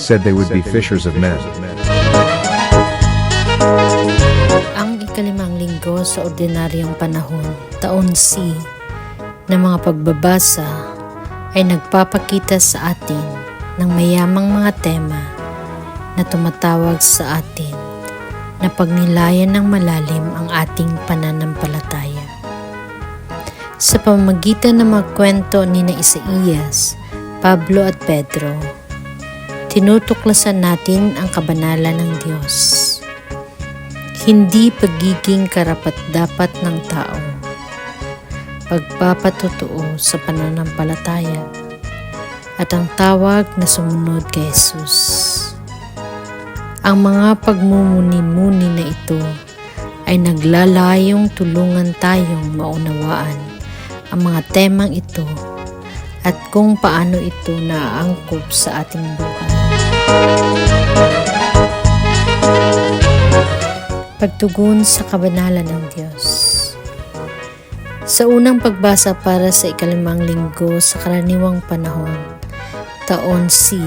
said they would be fishers of men. Ang ikalimang linggo sa ordinaryong panahon, taon C, na mga pagbabasa ay nagpapakita sa atin ng mayamang mga tema na tumatawag sa atin na pagnilayan ng malalim ang ating pananampalataya. Sa pamamagitan ng mga kwento ni na Isaías, Pablo at Pedro, tinutuklasan natin ang kabanalan ng Diyos hindi pagiging karapat-dapat ng tao, pagpapatotoo sa pananampalataya, at ang tawag na sumunod kay Jesus. Ang mga pagmumuni-muni na ito ay naglalayong tulungan tayong maunawaan ang mga temang ito at kung paano ito naaangkop sa ating buhay. Pagtugon sa kabanalan ng Diyos Sa unang pagbasa para sa ikalimang linggo sa karaniwang panahon, taon C,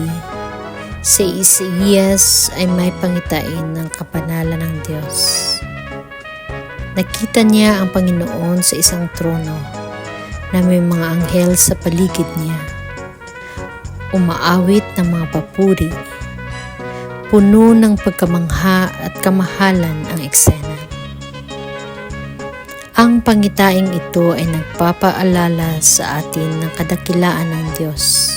si Isaías ay may pangitain ng kabanalan ng Diyos. Nakita niya ang Panginoon sa isang trono na may mga anghel sa paligid niya. Umaawit ng mga papuri puno ng pagkamangha at kamahalan ang eksena. Ang pangitaing ito ay nagpapaalala sa atin ng kadakilaan ng Diyos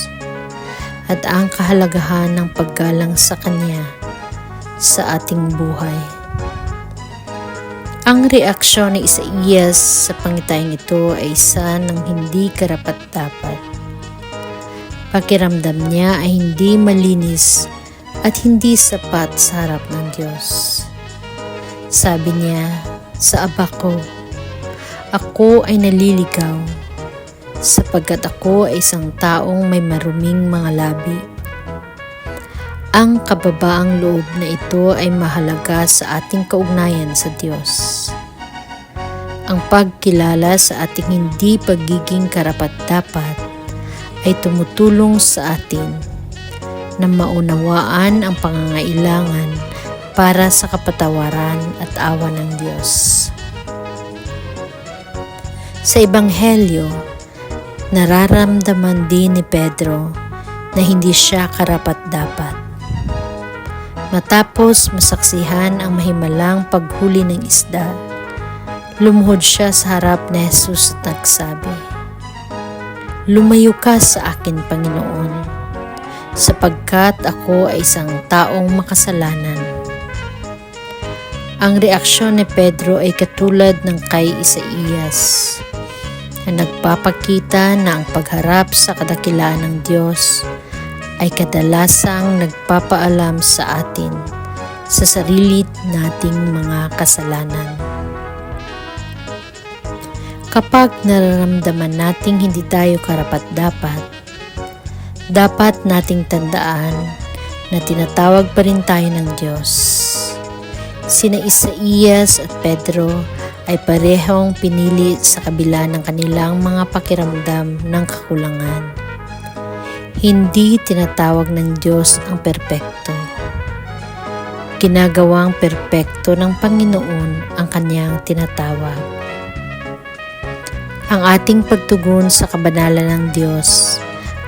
at ang kahalagahan ng paggalang sa Kanya sa ating buhay. Ang reaksyon ni Isaías sa pangitaing ito ay isa ng hindi karapat-dapat. Pakiramdam niya ay hindi malinis at hindi sapat sa harap ng Diyos. Sabi niya sa aba ko, ako ay naliligaw sapagkat ako ay isang taong may maruming mga labi. Ang kababaang loob na ito ay mahalaga sa ating kaugnayan sa Diyos. Ang pagkilala sa ating hindi pagiging karapat-dapat ay tumutulong sa atin na maunawaan ang pangangailangan para sa kapatawaran at awa ng Diyos. Sa Ebanghelyo, nararamdaman din ni Pedro na hindi siya karapat-dapat. Matapos masaksihan ang mahimalang paghuli ng isda, lumuhod siya sa harap ni Jesus at nagsabi, Lumayo ka sa akin, Panginoon, sapagkat ako ay isang taong makasalanan. Ang reaksyon ni Pedro ay katulad ng kay Isaías na nagpapakita na ang pagharap sa kadakilaan ng Diyos ay kadalasang nagpapaalam sa atin sa sarili nating mga kasalanan. Kapag nararamdaman nating hindi tayo karapat-dapat, dapat nating tandaan na tinatawag pa rin tayo ng Diyos. Sina Isaías at Pedro ay parehong pinili sa kabila ng kanilang mga pakiramdam ng kakulangan. Hindi tinatawag ng Diyos ang perpekto. Ginagawang perpekto ng Panginoon ang kanyang tinatawag. Ang ating pagtugon sa kabanalan ng Diyos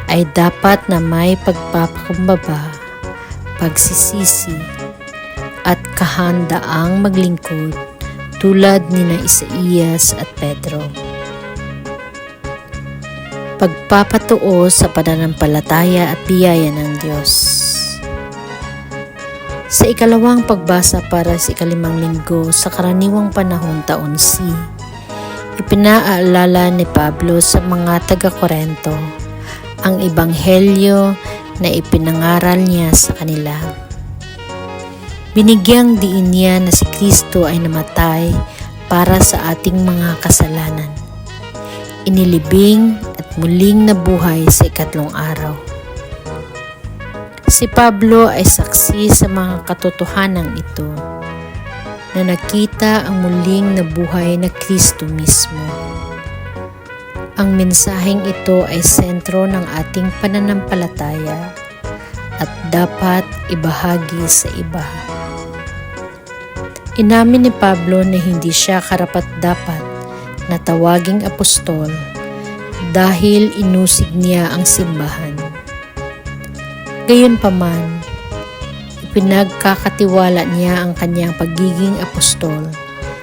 ay dapat na may pagpapakumbaba, pagsisisi, at kahandaang maglingkod tulad ni na Isaías at Pedro. Pagpapatuo sa pananampalataya at biyaya ng Diyos. Sa ikalawang pagbasa para sa ikalimang linggo sa karaniwang panahon taon C, ipinaalala ni Pablo sa mga taga-Korento ang ebanghelyo na ipinangaral niya sa kanila. Binigyang diin niya na si Kristo ay namatay para sa ating mga kasalanan. Inilibing at muling nabuhay sa ikatlong araw. Si Pablo ay saksi sa mga katotohanan ito na nakita ang muling nabuhay na Kristo mismo. Ang mensaheng ito ay sentro ng ating pananampalataya at dapat ibahagi sa iba. Inamin ni Pablo na hindi siya karapat-dapat na tawaging apostol dahil inusig niya ang simbahan. Gayunpaman, ipinagkakatiwala niya ang kanyang pagiging apostol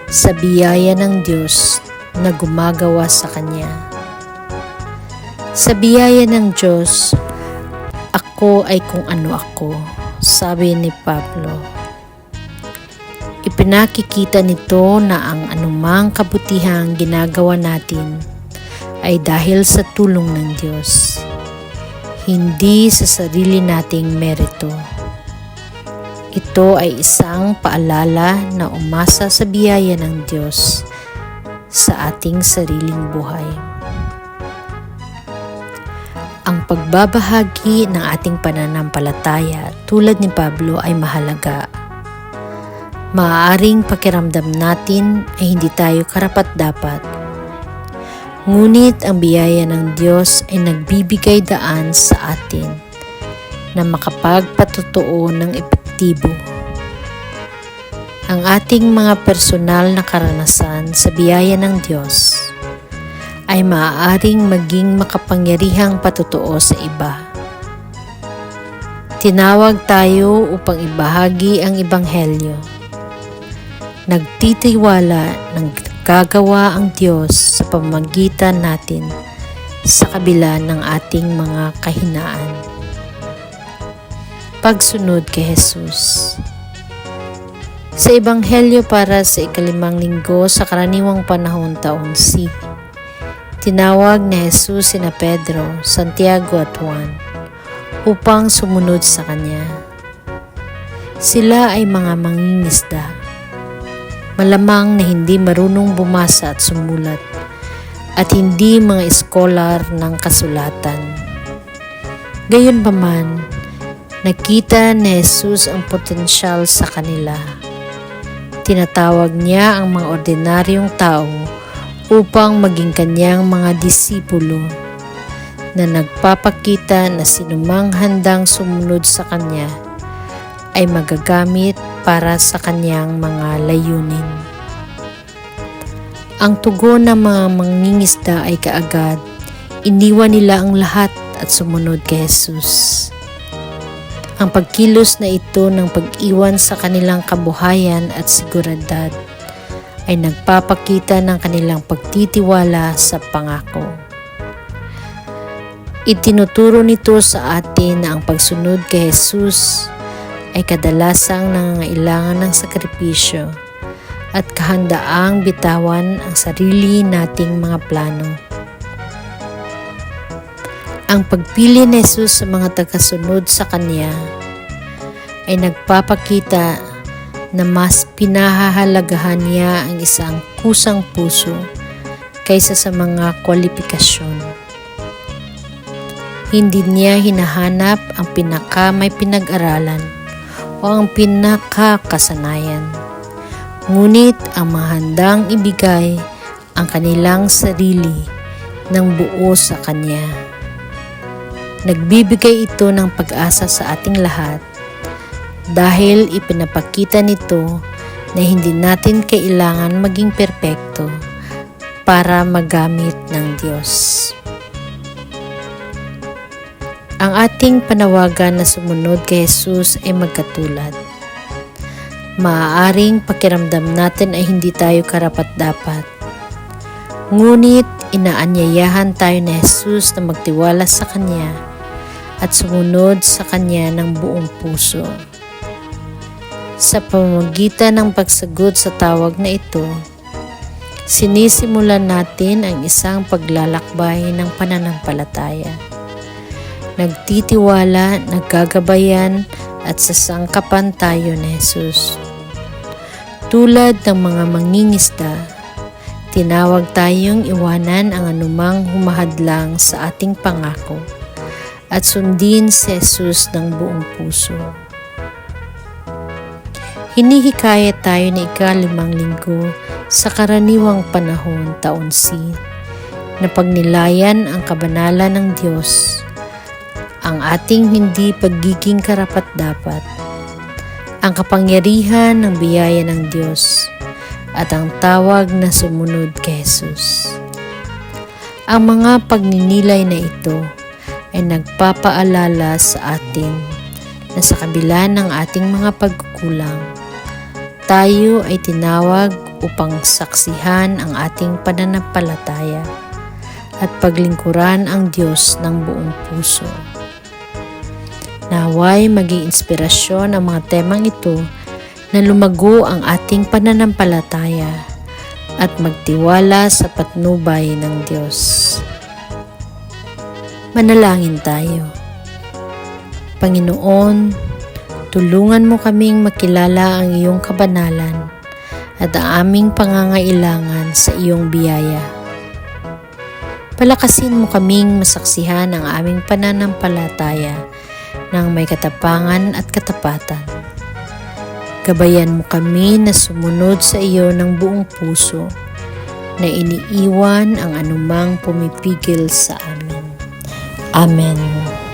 sa biyaya ng Diyos na gumagawa sa kanya. Sa biyaya ng Diyos, ako ay kung ano ako, sabi ni Pablo. Ipinakikita nito na ang anumang kabutihang ginagawa natin ay dahil sa tulong ng Diyos, hindi sa sarili nating merito. Ito ay isang paalala na umasa sa biyaya ng Diyos sa ating sariling buhay. Pagbabahagi ng ating pananampalataya tulad ni Pablo ay mahalaga. Maaaring pakiramdam natin ay hindi tayo karapat-dapat Ngunit ang biyaya ng Diyos ay nagbibigay daan sa atin na makapagpatotoo ng epektibo. Ang ating mga personal na karanasan sa biyaya ng Diyos ay maaaring maging makapangyarihang patotoo sa iba. Tinawag tayo upang ibahagi ang Ebanghelyo. Nagtitiwala ng gagawa ang Diyos sa pamamagitan natin sa kabila ng ating mga kahinaan. Pagsunod kay Jesus Sa Ebanghelyo para sa ikalimang linggo sa karaniwang panahon taon C, tinawag ni Jesus sina Pedro, Santiago at Juan upang sumunod sa Kanya. Sila ay mga mangingisda malamang na hindi marunong bumasa at sumulat at hindi mga eskolar ng kasulatan. Gayon pa nakita ni Jesus ang potensyal sa kanila. Tinatawag niya ang mga ordinaryong tao upang maging kanyang mga disipulo na nagpapakita na sinumang handang sumunod sa kanya ay magagamit para sa kanyang mga layunin. Ang tugon ng mga mangingisda ay kaagad, iniwan nila ang lahat at sumunod kay Jesus. Ang pagkilos na ito ng pag-iwan sa kanilang kabuhayan at seguridad ay nagpapakita ng kanilang pagtitiwala sa pangako. Itinuturo nito sa atin na ang pagsunod kay Jesus ay kadalasang nangangailangan ng sakripisyo at kahandaang bitawan ang sarili nating mga plano. Ang pagpili ni Jesus sa mga tagasunod sa Kanya ay nagpapakita na mas pinahahalagahan niya ang isang kusang puso kaysa sa mga kwalifikasyon. Hindi niya hinahanap ang pinaka may pinag-aralan o ang pinakakasanayan. Ngunit ang mahandang ibigay ang kanilang sarili ng buo sa Kanya. Nagbibigay ito ng pag-asa sa ating lahat dahil ipinapakita nito na hindi natin kailangan maging perpekto para magamit ng Diyos. Ang ating panawagan na sumunod kay Jesus ay magkatulad. Maaaring pakiramdam natin ay hindi tayo karapat-dapat. Ngunit inaanyayahan tayo ni Jesus na magtiwala sa Kanya at sumunod sa Kanya ng buong puso. Sa pamamagitan ng pagsagot sa tawag na ito, sinisimulan natin ang isang paglalakbay ng pananampalataya nagtitiwala, nagkagabayan at sasangkapan tayo ni Jesus. Tulad ng mga mangingisda, tinawag tayong iwanan ang anumang humahadlang sa ating pangako at sundin si Jesus ng buong puso. Hinihikayat tayo ni ikalimang linggo sa karaniwang panahon taon C na pagnilayan ang kabanalan ng Diyos ang ating hindi pagiging karapat-dapat, ang kapangyarihan ng biyaya ng Diyos, at ang tawag na sumunod kay Jesus. Ang mga pagninilay na ito ay nagpapaalala sa atin na sa kabila ng ating mga pagkukulang, tayo ay tinawag upang saksihan ang ating pananampalataya at paglingkuran ang Diyos ng buong puso. Naway maging inspirasyon ang mga temang ito na lumago ang ating pananampalataya at magtiwala sa patnubay ng Diyos. Manalangin tayo. Panginoon, tulungan mo kaming makilala ang iyong kabanalan at ang aming pangangailangan sa iyong biyaya. Palakasin mo kaming masaksihan ang aming pananampalataya ng may katapangan at katapatan. Gabayan mo kami na sumunod sa iyo ng buong puso na iniiwan ang anumang pumipigil sa amin. Amen.